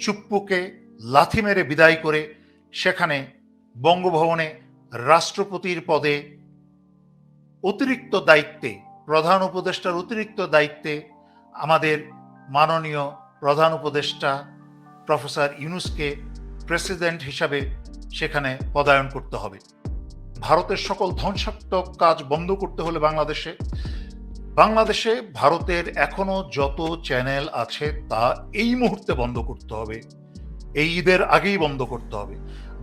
চুপ্পুকে লাথি মেরে বিদায় করে সেখানে বঙ্গভবনে রাষ্ট্রপতির পদে অতিরিক্ত দায়িত্বে, প্রধান উপদেষ্টার অতিরিক্ত দায়িত্বে আমাদের মাননীয় প্রধান উপদেষ্টা প্রফেসর ইউনুসকে প্রেসিডেন্ট হিসাবে সেখানে পদায়ন করতে হবে। ভারতের সকল ধ্বংসাত্মক কাজ বন্ধ করতে হলে বাংলাদেশে বাংলাদেশে ভারতের এখনও যত চ্যানেল আছে তা এই মুহূর্তে বন্ধ করতে হবে। এই ঈদের আগেই বন্ধ করতে হবে।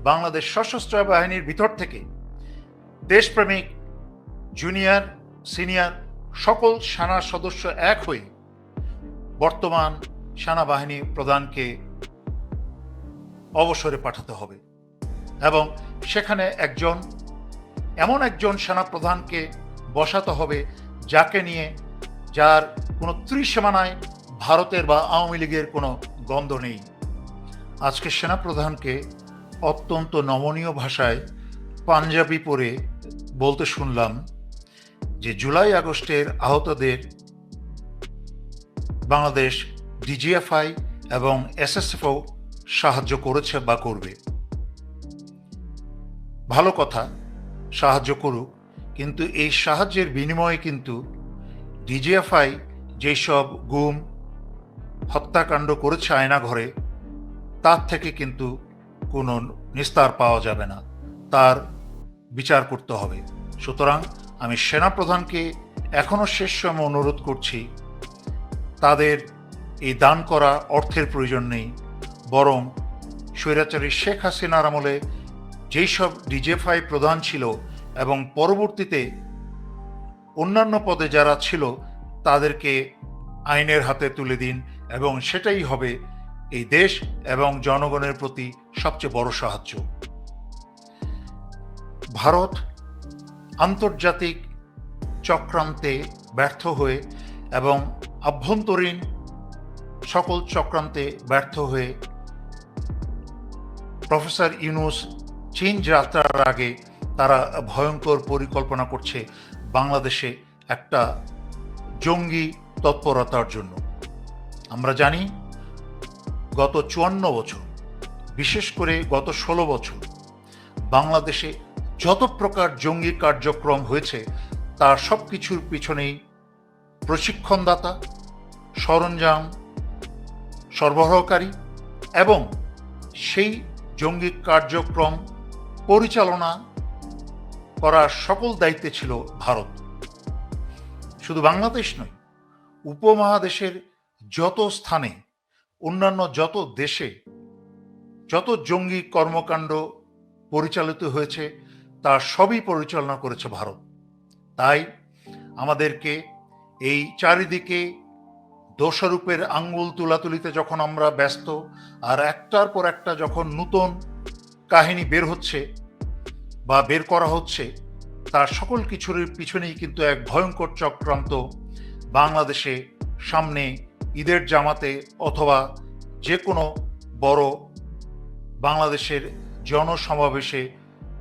বাংলাদেশ সশস্ত্র বাহিনীর ভিতর থেকে দেশপ্রেমিক, জুনিয়র, সিনিয়র সকল সেনা সদস্য এক হয়ে বর্তমান সেনাবাহিনী প্রধানকে অবসরে পাঠাতে হবে এবং সেখানে একজন, এমন একজন সেনা প্রধানকে বসাতে হবে যাকে নিয়ে যার কোনো ত্রিসীমানায় ভারতের বা আওয়ামী লীগের কোনো গন্ধ নেই। আজকে সেনাপ্রধানকে অত্যন্ত নমনীয় ভাষায় পাঞ্জাবি পরে বলতে শুনলাম যে জুলাই আগস্টের আহতদের বাংলাদেশ ডিজিএফআই এবং এসএসএফও সাহায্য করেছে বা করবে। ভালো কথা, সাহায্য করুক। কিন্তু এই সাহায্যের বিনিময়ে কিন্তু ডিজিএফআই যেসব গুম, হত্যাকাণ্ড করেছে আয়না ঘরে, তার থেকে কিন্তু কোনো নিস্তার পাওয়া যাবে না। তার বিচার করতে হবে। সুতরাং আমি সেনাপ্রধানকে এখনও শেষ সময় অনুরোধ করছি, তাদের এই দান করা অর্থের প্রয়োজন নেই। বরং স্বৈরাচারী শেখ হাসিনার আমলে যেই সব ডিজেফাই প্রধান ছিল এবং পরবর্তীতে অন্যান্য পদে যারা ছিল, তাদেরকে আইনের হাতে তুলে দিন এবং সেটাই হবে এই দেশ এবং জনগণের প্রতি সবচেয়ে বড় সাহায্য। ভারত আন্তর্জাতিক চক্রান্তে ব্যর্থ হয়ে এবং আভ্যন্তরীণ সকল চক্রান্তে ব্যর্থ হয়ে প্রফেসর ইউনুস চীন যাত্রার আগে তারা ভয়ঙ্কর পরিকল্পনা করছে বাংলাদেশে একটা জঙ্গি তৎপরতার জন্য। আমরা জানি গত চুয়ান্ন বছর, বিশেষ করে গত ষোলো বছর, বাংলাদেশে যত প্রকার জঙ্গি কার্যক্রম হয়েছে, তার সব কিছুর পিছনেই প্রশিক্ষণদাতা, সরঞ্জাম সরবরাহকারী এবং সেই জঙ্গি কার্যক্রম পরিচালনা করার সকল দায়িত্বে ছিল ভারত। শুধু বাংলাদেশ নয়, উপমহাদেশের যত স্থানে, অন্যান্য যত দেশে যত জঙ্গি কর্মকাণ্ড পরিচালিত হয়েছে, তা সবই পরিচালনা করেছে ভারত। তাই আমাদেরকে এই চারিদিকে দোষারূপের আঙ্গুল তুলাতুলিতে যখন আমরা ব্যস্ত, আর একটার পর একটা যখন নূতন কাহিনী বের হচ্ছে বা বের করা হচ্ছে, তার সকল কিছুর পিছনেই কিন্তু এক ভয়ঙ্কর চক্রান্ত বাংলাদেশে সামনে ঈদের জামাতে অথবা যে কোনো বড় বাংলাদেশের জনসমাবেশে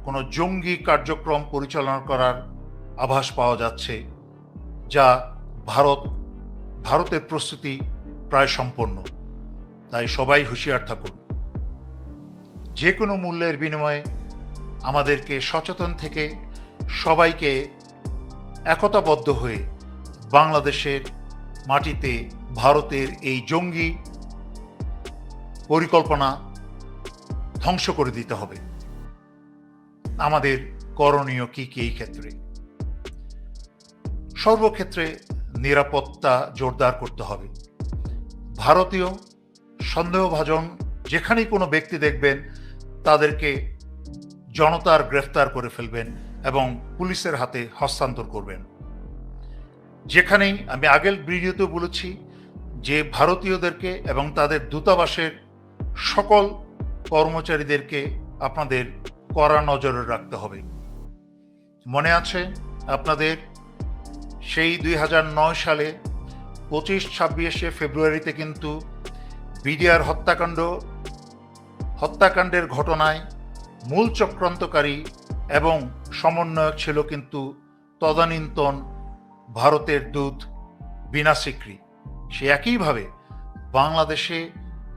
কোনো জঙ্গি কার্যক্রম পরিচালনা করার আভাস পাওয়া যাচ্ছে, যা ভারত, ভারতের প্রস্তুতি প্রায় সম্পন্ন। তাই সবাই হুঁশিয়ার থাকুন। যে কোনো মূল্যের বিনিময়ে আমাদেরকে সচেতন থেকে সবাইকে একতাবদ্ধ হয়ে বাংলাদেশের মাটিতে ভারতের এই জঙ্গি পরিকল্পনা ধ্বংস করে দিতে হবে। আমাদের করণীয় কি কি এই ক্ষেত্রে? সর্বক্ষেত্রে নিরাপত্তা জোরদার করতে হবে। ভারতীয় সন্দেহভাজন যেখানেই কোনো ব্যক্তি দেখবেন, তাদেরকে জনতার গ্রেফতার করে ফেলবেন এবং পুলিশের হাতে হস্তান্তর করবেন। যেখানেই আমি আগের ভিডিওতে বলেছি যে ভারতীয়দেরকে এবং তাদের দূতাবাসের সকল কর্মচারীদেরকে আপনাদের কড়া নজরে রাখতে হবে। মনে আছে আপনাদের সেই দুই হাজার নয় সালে পঁচিশ, ছাব্বিশে ফেব্রুয়ারিতে কিন্তু বিডিআর হত্যাকাণ্ড, হত্যাকাণ্ডের ঘটনায় মূল চক্রান্তকারী এবং সমন্বয়ক ছিল কিন্তু তদানীন্তন ভারতের দূত বিনা সিক্রি। সে একইভাবে বাংলাদেশে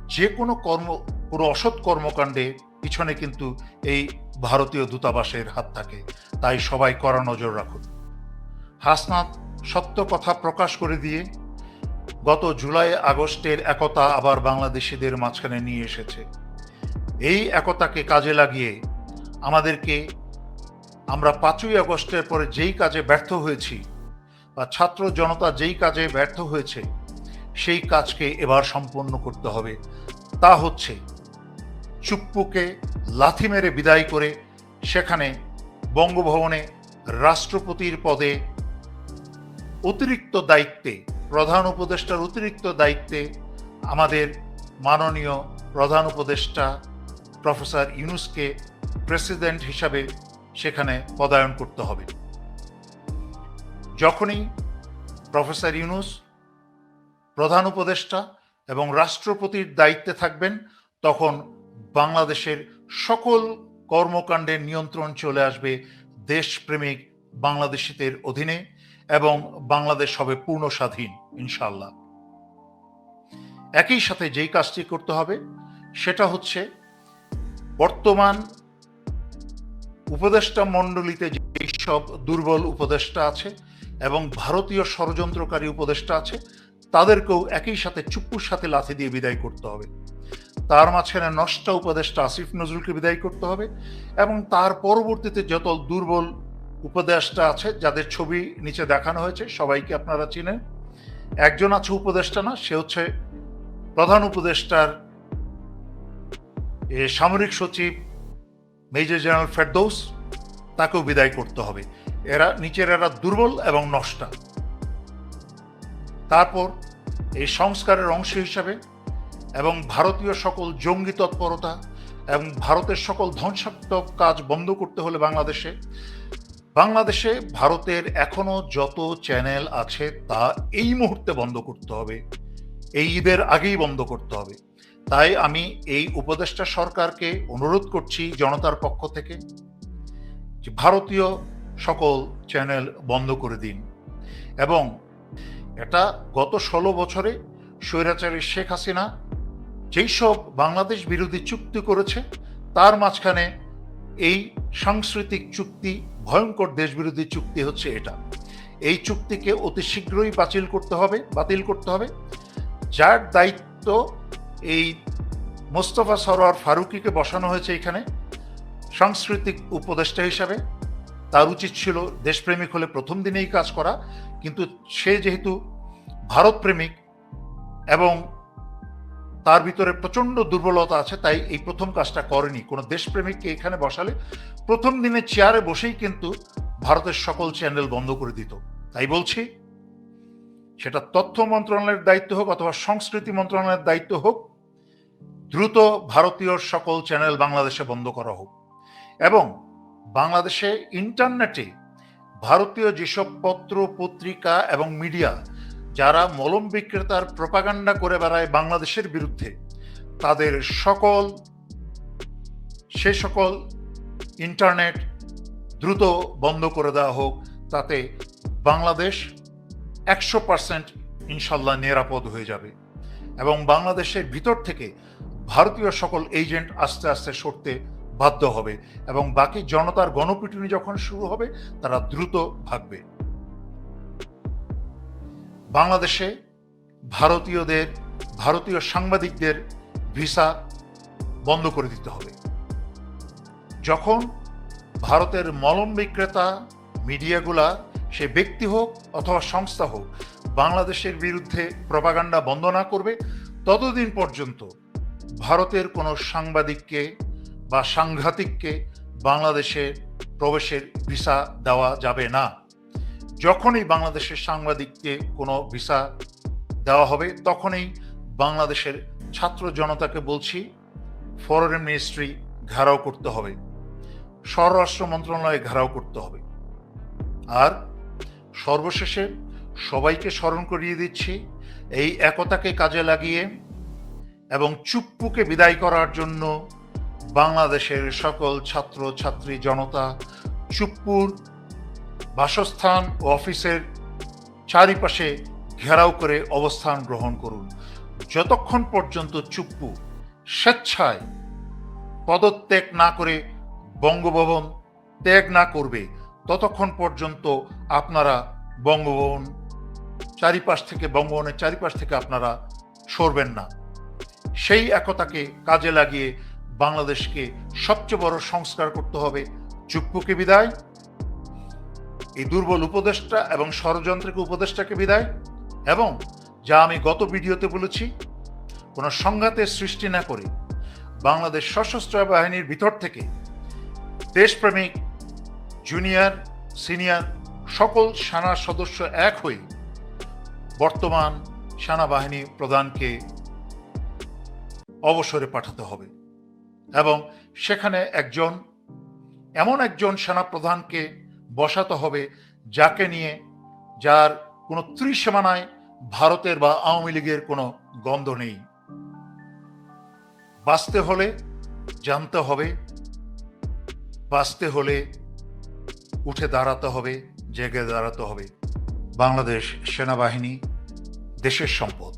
যে কোনো কর্ম, কোনো অসৎ কর্মকাণ্ডে পিছনে কিন্তু এই ভারতীয় দূতাবাসের হাত থাকে। তাই সবাই কড়া নজর রাখুন। হাসনাত সত্য কথা প্রকাশ করে দিয়ে গত জুলাই আগস্টের একতা আবার বাংলাদেশিদের মাঝখানে নিয়ে এসেছে। এই একতাকে কাজে লাগিয়ে আমাদেরকে আমরা পাঁচই আগস্টের পরে যেই কাজে ব্যর্থ হয়েছি বা ছাত্র জনতা যেই কাজে ব্যর্থ হয়েছে, সেই কাজকে এবার সম্পন্ন করতে হবে। তা হচ্ছে চুপ্পুকে লাথি মেরে বিদায় করে সেখানে বঙ্গভবনে রাষ্ট্রপতির পদে অতিরিক্ত দায়িত্বে, প্রধান উপদেষ্টার অতিরিক্ত দায়িত্বে আমাদের মাননীয় প্রধান উপদেষ্টা প্রফেসর ইউনুসকে প্রেসিডেন্ট হিসাবে সেখানে পদায়ন করতে হবে। যখনই প্রফেসর ইউনুস প্রধান উপদেষ্টা এবং রাষ্ট্রপতির দায়িত্বে থাকবেন, তখন বাংলাদেশের সকল কর্মকাণ্ডের নিয়ন্ত্রণ চলে আসবে দেশপ্রেমিক বাংলাদেশিদের অধীনে এবং বাংলাদেশ হবে পূর্ণ স্বাধীন ইনশাল্লাহ একই সাথে যেই কাজটি করতে হবে, সেটা হচ্ছে বর্তমান উপদেষ্টা মণ্ডলীতে যেই সব দুর্বল উপদেষ্টা আছে এবং ভারতীয় ষড়যন্ত্রকারী উপদেষ্টা আছে, তাদেরকেও একই সাথে চুপ্পুর সাথে লাথি দিয়ে বিদায় করতে হবে। তার মাঝখানে নষ্ট উপদেষ্টা আসিফ নজরুলকে বিদায় করতে হবে এবং তার পরবর্তীতে যত দুর্বল উপদেষ্টা আছে, যাদের ছবি নিচে দেখানো হয়েছে, সবাইকে আপনারা চিনেন। একজন আছে উপদেষ্টা না, সে হচ্ছে প্রধান উপদেষ্টার সামরিক সচিব মেজর জেনারেল ফেরদৌস তাকেও বিদায় করতে হবে। এরা নিচের এরা দুর্বল এবং নষ্টা। তারপর এই সংস্কারের অংশ হিসাবে এবং ভারতীয় সকল জঙ্গি তৎপরতা এবং ভারতের সকল ধ্বংসাত্মক কাজ বন্ধ করতে হলে বাংলাদেশে বাংলাদেশে ভারতের এখনও যত চ্যানেল আছে তা এই মুহূর্তে বন্ধ করতে হবে। এই ঈদের আগেই বন্ধ করতে হবে। তাই আমি এই উপদেষ্টা সরকারকে অনুরোধ করছি জনতার পক্ষ থেকে যে ভারতীয় সকল চ্যানেল বন্ধ করে দিন। এবং এটা গত ষোলো বছরে স্বৈরাচারী শেখ হাসিনা যেই সব বাংলাদেশ বিরোধী চুক্তি করেছে, তার মাঝখানে এই সাংস্কৃতিক চুক্তি, ভয়ঙ্কর দেশবিরোধী চুক্তি হচ্ছে এটা। এই চুক্তিকে অতি শীঘ্রই বাতিল করতে হবে, বাতিল করতে হবে। যার দায়িত্ব এই মোস্তফা সরোয়ার ফারুকিকে বসানো হয়েছে এখানে। সাংস্কৃতিক উপদেষ্টা হিসাবে তার উচিত ছিল দেশপ্রেমিক হলে প্রথম দিনেই কাজ করা, কিন্তু সে যেহেতু ভারতপ্রেমিক এবং তার ভিতরে প্রচণ্ড দুর্বলতা আছে, তাই এই প্রথম কাজটা করেনি। কোনো দেশপ্রেমিককে এখানে বসালে প্রথম দিনে চেয়ারে বসেই কিন্তু ভারতের সকল চ্যানেল বন্ধ করে দিত। তাই বলছি সেটা তথ্য মন্ত্রণালয়ের দায়িত্ব হোক অথবা সংস্কৃতি মন্ত্রণালয়ের দায়িত্ব হোক, দ্রুত ভারতীয় সকল চ্যানেল বাংলাদেশে বন্ধ করা হোক। এবং বাংলাদেশে ইন্টারনেটে ভারতীয় যেসব পত্র, পত্রিকা এবং মিডিয়া যারা মলম বিক্রেতার প্রপাগান্ডা করে বেড়ায় বাংলাদেশের বিরুদ্ধে, তাদের সকল, সে সকল ইন্টারনেট দ্রুত বন্ধ করে দেওয়া হোক, তাতে বাংলাদেশ একশো পার্সেন্ট ইনশাল্লাহ নিরাপদ হয়ে যাবে। এবং বাংলাদেশের ভিতর থেকে ভারতীয় সকল এজেন্ট আস্তে আস্তে সরতে বাধ্য হবে এবং বাকি জনতার গণপিটুনি যখন শুরু হবে, তারা দ্রুত ভাগবে। বাংলাদেশে ভারতীয়দের, ভারতীয় সাংবাদিকদের ভিসা বন্ধ করে দিতে হবে। যখন ভারতের মলম বিক্রেতা মিডিয়াগুলা সে ব্যক্তি হোক অথবা সংস্থা হোক, বাংলাদেশের বিরুদ্ধে প্রপাগান্ডা বন্ধ না করবে, ততদিন পর্যন্ত ভারতের কোনো সাংবাদিককে বা সাংঘাতিককে বাংলাদেশে প্রবেশের ভিসা দেওয়া যাবে না। যখনই বাংলাদেশের সাংবাদিককে কোনো ভিসা দেওয়া হবে, তখনই বাংলাদেশের ছাত্র জনতাকে বলছি ফরেন মিনিস্ট্রি ঘেরাও করতে হবে। স্বরাষ্ট্র মন্ত্রণালয়ে ঘেরাও করতে হবে। আর সর্বশেষে সবাইকে স্মরণ করিয়ে দিচ্ছি এই একতাকে কাজে লাগিয়ে এবং চুপ্পুকে বিদায় করার জন্য বাংলাদেশের সকল ছাত্র, ছাত্রী, জনতা চুপ্পুর বাসস্থান ও অফিসের চারিপাশে ঘেরাও করে অবস্থান গ্রহণ করুন। যতক্ষণ পর্যন্ত চুপ্পু স্বেচ্ছায় পদত্যাগ না করে বঙ্গভবন ত্যাগ না করবে ততক্ষণ পর্যন্ত আপনারা বঙ্গভবন চারিপাশ থেকে, বঙ্গভবনের চারিপাশ থেকে আপনারা সরবেন না। সেই একতাকে কাজে লাগিয়ে বাংলাদেশকে সবচেয়ে বড় সংস্কার করতে হবে। চুপ্পুকে বিদায়। এই দুর্বল উপদেষ্টা এবং ষড়যন্ত্রকে উপদেষ্টাকে বিদায়। এবং যা আমি গত ভিডিওতে বলেছি, কোনো সংঘাতের সৃষ্টি না করে বাংলাদেশ সশস্ত্র বাহিনীর ভিতর থেকে দেশপ্রেমিক জুনিয়র সিনিয়র সকল সেনা সদস্য এক হয়ে বর্তমান সেনাবাহিনী প্রধানকে অবসরে পাঠাতে হবে এবং সেখানে একজন, এমন একজন সেনা প্রধানকে বসাতে হবে যাকে নিয়ে যার কোনো ত্রিসীমানায় ভারতের বা আওয়ামী লীগের কোনো গন্ধ নেই। বাঁচতে হলে জানতে হবে, বাঁচতে হলে উঠে দাঁড়াতে হবে, জেগে দাঁড়াতে হবে। বাংলাদেশ সেনাবাহিনী দেশের সম্পদ।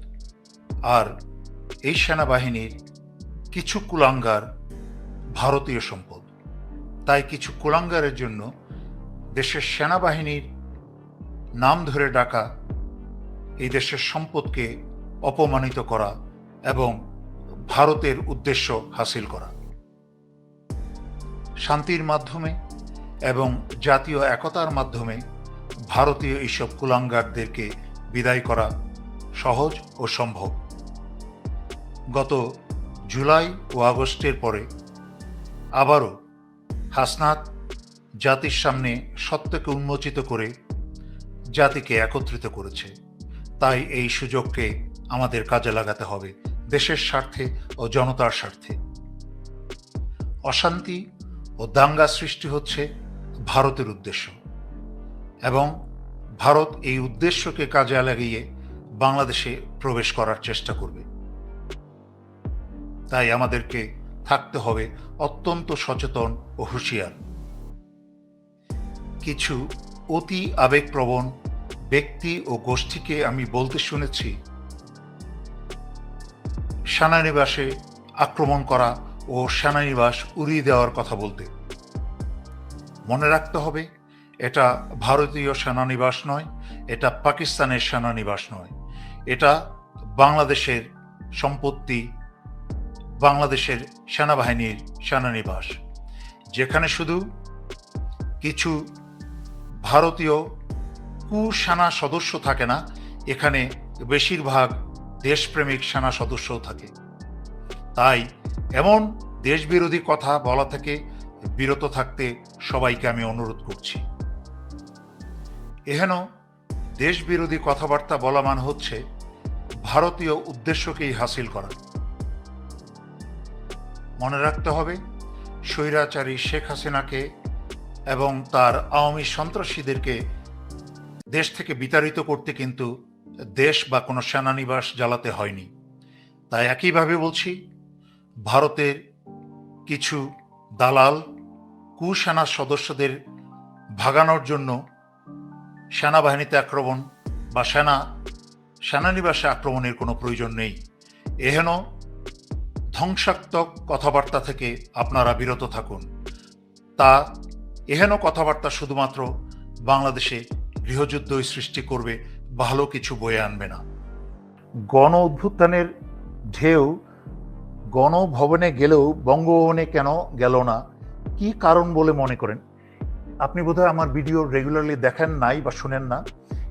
আর এই সেনাবাহিনীর কিছু কুলাঙ্গার ভারতীয় সম্পদ। তাই কিছু কুলাঙ্গারের জন্য দেশের সেনাবাহিনীর নাম ধরে ডাকা, এই দেশের সম্পদকে অপমানিত করা এবং ভারতের উদ্দেশ্য হাসিল করা। শান্তির মাধ্যমে এবং জাতীয় একতার মাধ্যমে ভারতীয় এইসব কুলাঙ্গারদেরকে বিদায় করা সহজ ও সম্ভব। গত জুলাই ও আগস্টের পরে আবারও হাসনাত জাতির সামনে সত্যকে উন্মোচিত করে জাতিকে একত্রিত করেছে। তাই এই সুযোগকে আমাদের কাজে লাগাতে হবে দেশের স্বার্থে ও জনতার স্বার্থে। অশান্তি ও দাঙ্গা সৃষ্টি হচ্ছে ভারতের উদ্দেশ্য। এবং ভারত এই উদ্দেশ্যকে কাজে লাগিয়ে বাংলাদেশে প্রবেশ করার চেষ্টা করবে। তাই আমাদেরকে থাকতে হবে অত্যন্ত সচেতন ও হুঁশিয়ার। কিছু অতি আবেগপ্রবণ ব্যক্তি ও গোষ্ঠীকে আমি বলতে শুনেছি, সেনানিবাসে আক্রমণ করা ও সেনানিবাস উড়িয়ে দেওয়ার কথা বলতে। মনে রাখতে হবে, এটা ভারতীয় সেনানিবাস নয়, এটা পাকিস্তানের সেনানিবাস নয়। এটা বাংলাদেশের সম্পত্তি, বাংলাদেশের সেনাবাহিনীর সেনানিবাস। যেখানে শুধু কিছু ভারতীয় কুসেনা সদস্য থাকে না, এখানে বেশিরভাগ দেশপ্রেমিক সেনা সদস্যও থাকে। তাই এমন দেশবিরোধী কথা বলা থেকে বিরত থাকতে সবাইকে আমি অনুরোধ করছি। এহেন দেশবিরোধী কথাবার্তা বলা মানে হচ্ছে ভারতীয় উদ্দেশ্যকেই হাসিল করা। মনে রাখতে হবে, স্বৈরাচারী শেখ হাসিনাকে এবং তার আওয়ামী সন্ত্রাসীদেরকে দেশ থেকে বিতাড়িত করতে কিন্তু দেশ বা কোনো সেনানিবাস জ্বালাতে হয়নি। তাই একইভাবে বলছি, ভারতের কিছু দালাল, কুসেনা সদস্যদের ভাগানোর জন্য সেনাবাহিনীতে আক্রমণ বা সেনা, সেনানিবাসে আক্রমণের কোনো প্রয়োজন নেই। এহেন ধ্বংসাত্মক কথাবার্তা থেকে আপনারা বিরত থাকুন। তা এহেন কথাবার্তা শুধুমাত্র বাংলাদেশে গৃহযুদ্ধই সৃষ্টি করবে ভালো কিছু বয়ে আনবে না। গণ অভ্যুত্থানের ঢেউ গণভবনে গেলেও বঙ্গভবনে কেন গেল না? কি কারণ বলে মনে করেন? আপনি বোধহয় আমার ভিডিও রেগুলারলি দেখেন নাই বা শুনেন না।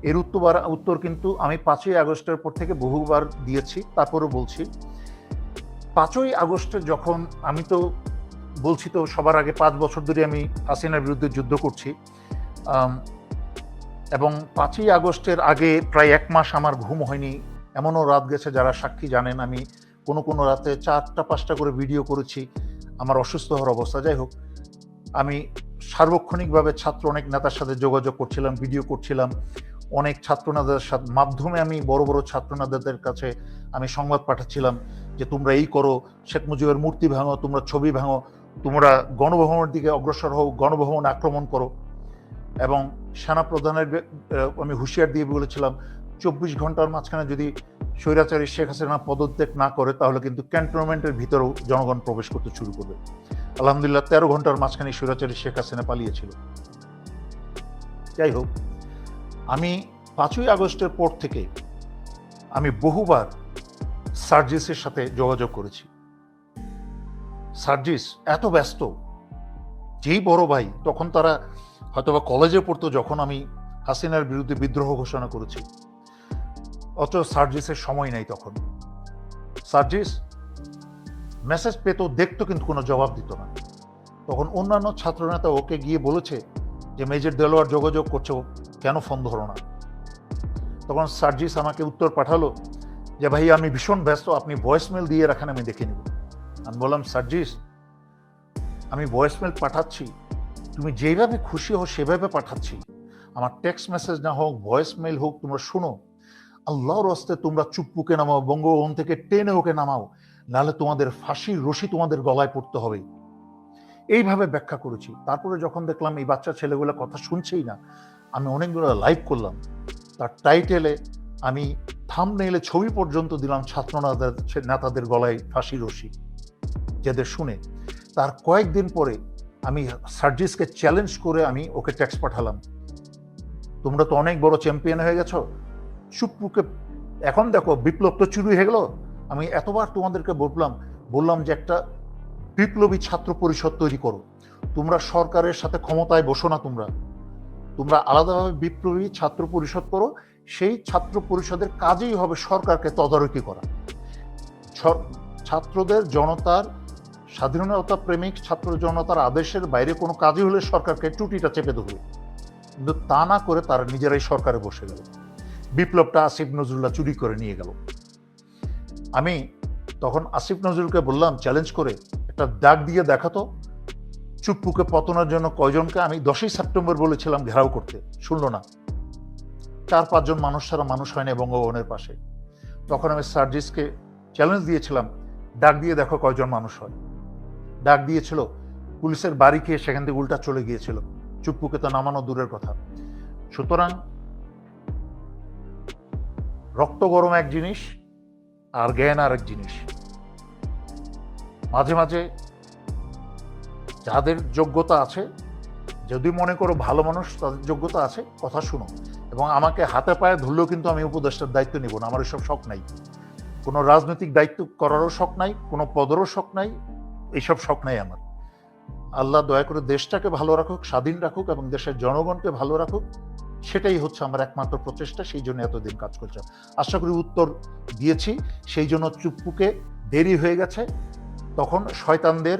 এর উত্তর উত্তর কিন্তু আমি পাঁচই আগস্টের পর থেকে বহুবার দিয়েছি, তারপরও বলছি। পাঁচই আগস্টে যখন আমি তো বলছি তো সবার আগে পাঁচ বছর ধরে আমি হাসিনার বিরুদ্ধে যুদ্ধ করছি এবং পাঁচই আগস্টের আগে প্রায় এক মাস আমার ঘুম হয়নি। এমনও রাত গেছে যারা সাক্ষী জানেন আমি কোনো কোনো রাতে চারটা, পাঁচটা করে ভিডিও করেছি। আমার অসুস্থ হওয়ার অবস্থা। যাই হোক, আমি সার্বক্ষণিকভাবে ছাত্র, অনেক নেতার সাথে যোগাযোগ করছিলাম ভিডিও করছিলাম। অনেক ছাত্র নেতাদের সাথে, মাধ্যমে আমি বড় বড় ছাত্র নেতাদের কাছে আমি সংবাদ পাঠাচ্ছিলাম যে, তোমরা এই করো, শেখ মুজিবের মূর্তি ভাঙো, তোমরা ছবি ভাঙো, তোমরা গণভবনের দিকে অগ্রসর হও, গণভবন আক্রমণ করো। এবং সেনা প্রধানের আমি হুঁশিয়ার দিয়ে বলেছিলাম চব্বিশ ঘণ্টার মাঝখানে যদি স্বৈরাচারী শেখ হাসিনা পদত্যাগ না করে, তাহলে কিন্তু ক্যান্টনমেন্টের ভিতরেও জনগণ প্রবেশ করতে শুরু করবে। আলহামদুলিল্লাহ, তেরো ঘণ্টার মাঝখানে স্বৈরাচারী শেখ হাসিনা পালিয়েছিল। যাই হোক, আমি পাঁচই আগস্টের পর থেকে আমি বহুবার সার্জিসের সাথে যোগাযোগ করেছি। সার্জিস এত ব্যস্ত, যেই বড় ভাই, তখন তারা হয়তোবা কলেজে পড়তো যখন আমি হাসিনার বিরুদ্ধে বিদ্রোহ ঘোষণা করেছি। অত সার্জিসের সময় নাই তখন। সার্জিস মেসেজ পেতো, দেখতো কিন্তু কোনো জবাব দিত না। তখন অন্যান্য ছাত্রনেতা ওকে গিয়ে বলেছে যে, মেজর দেলোয়ার যোগাযোগ করছে কেন ফোন ধরো না? তখন সার্জিস আমাকে উত্তর পাঠালো যে, ভাই, আমি ভীষণ ব্যস্ত, আপনি ভয়েসমেল দিয়ে রাখেন, আমি দেখে নিব। আমি বললাম, সার্জিস, আমি ভয়েসমেল পাঠাচ্ছি, তুমি যেভাবে খুশি হও, সেভাবে পাঠাচ্ছি। আমার টেক্সট মেসেজ না হোক ভয়েস মেল হোক, তোমরা শোনো। আল্লাহর হস্তে তোমরা চুপ্পুকে নামাও, বঙ্গভবন থেকে টেনে ওকে নামাও, নাহলে তোমাদের ফাঁসির রশি তোমাদের গলায় পড়তে হবে। এইভাবে ব্যাখ্যা করেছি। তারপরে যখন দেখলাম এই বাচ্চা ছেলেগুলো কথা শুনছেই না, আমি অনেকগুলো লাইভ করলাম। তার টাইটেলে আমি থাম নেইলে ছবি পর্যন্ত দিলাম ছাত্র নেতাদের নেতাদের গলায় ফাঁসি রশি। যাদের শুনে তার কয়েকদিন পরে আমি সার্জিসকে চ্যালেঞ্জ করে আমি ওকে ট্যাক্স পাঠালাম। তোমরা তো অনেক বড় চ্যাম্পিয়ন হয়ে গেছো। চুপ্পুকে এখন দেখো বিপ্লব তো চুরি হয়ে গেল। আমি এতবার তোমাদেরকে বললাম বললাম যে একটা বিপ্লবী ছাত্র পরিষদ তৈরি করো। তোমরা সরকারের সাথে ক্ষমতায় বসো না তোমরা। তোমরা আলাদাভাবে বিপ্লবী ছাত্র পরিষদ করো। সেই ছাত্র পরিষদের কাজেই হবে সরকারকে তদারকি করা। ছাত্রদের জনতার স্বাধীনতা প্রেমিক ছাত্র জনতার আদেশের বাইরে কোনো কাজই হলে সরকারকে টুটিটা চেপে ধরবে। কিন্তু তা না করে তারা নিজেরাই সরকারে বসে গেল। বিপ্লবটা আসিফ নজরুল্লাহ চুরি করে নিয়ে গেল। আমি তখন আসিফ নজরুলকে বললাম চ্যালেঞ্জ করে একটা ডাক দিয়ে দেখাতো। চুপ্পুকে পতনের জন্য কয়জনকে আমি দশই সেপ্টেম্বর বলেছিলাম ঘেরাও করতে। শুনলো না। চার পাঁচজন মানুষ ছাড়া মানুষ হয়নি বঙ্গভবনের পাশে। তখন আমি সার্জিসকে চ্যালেঞ্জ দিয়েছিলাম ডাক দিয়ে দেখো কয়জন মানুষ হয়। ডাক দিয়েছিল, পুলিশের বাড়ি খেয়ে সেখান থেকে উল্টা চলে গিয়েছিল। চুপ্পুকে তো নামানো দূরের কথা। সুতরাং রক্ত গরম এক জিনিস আর জ্ঞান আর এক জিনিস। মাঝে মাঝে যাদের যোগ্যতা আছে, যদি মনে করো ভালো মানুষ, তাদের যোগ্যতা আছে, কথা শুনো। এবং আমাকে হাতে পায়ে ধরলেও কিন্তু আমি উপদেষ্টার দায়িত্ব নিব না, আমার এসব শখ নাই। কোনো রাজনৈতিক দায়িত্ব করারও শখ নাই, কোনো পদেরও শখ নাই এইসব শখ নাই আমার। আল্লাহ দয়া করে দেশটাকে ভালো রাখুক, স্বাধীন রাখুক এবং দেশের জনগণকে ভালো রাখুক। সেটাই হচ্ছে আমার একমাত্র প্রচেষ্টা, সেই জন্য এতদিন কাজ করছিলাম। আশা করি উত্তর দিয়েছি, সেই জন্য চুপ্পুকে দেরি হয়ে গেছে, তখন শয়তানদের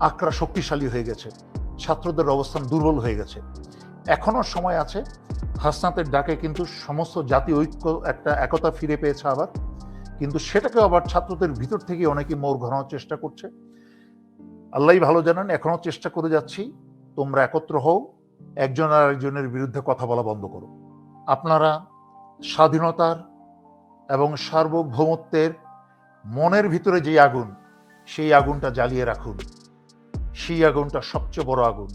আক্রা শক্তিশালী হয়ে গেছে, ছাত্রদের অবস্থান দুর্বল হয়ে গেছে। এখনও সময় আছে, হাসনাতের ডাকে কিন্তু সমস্ত জাতি ঐক্য একটা একতা ফিরে পেয়েছে আবার, কিন্তু সেটাকে আবার ছাত্রদের ভিতর থেকে অনেকে মোর ঘোরানোর চেষ্টা করছে। আল্লাহ ভালো জানেন এখনও চেষ্টা করে যাচ্ছি, তোমরা একত্র হও একজন আর একজনের বিরুদ্ধে কথা বলা বন্ধ করো। আপনারা স্বাধীনতার এবং সার্বভৌমত্বের মনের ভিতরে যে আগুন, সেই আগুনটা জ্বালিয়ে রাখুন। সেই আগুনটা সবচেয়ে বড় আগুন।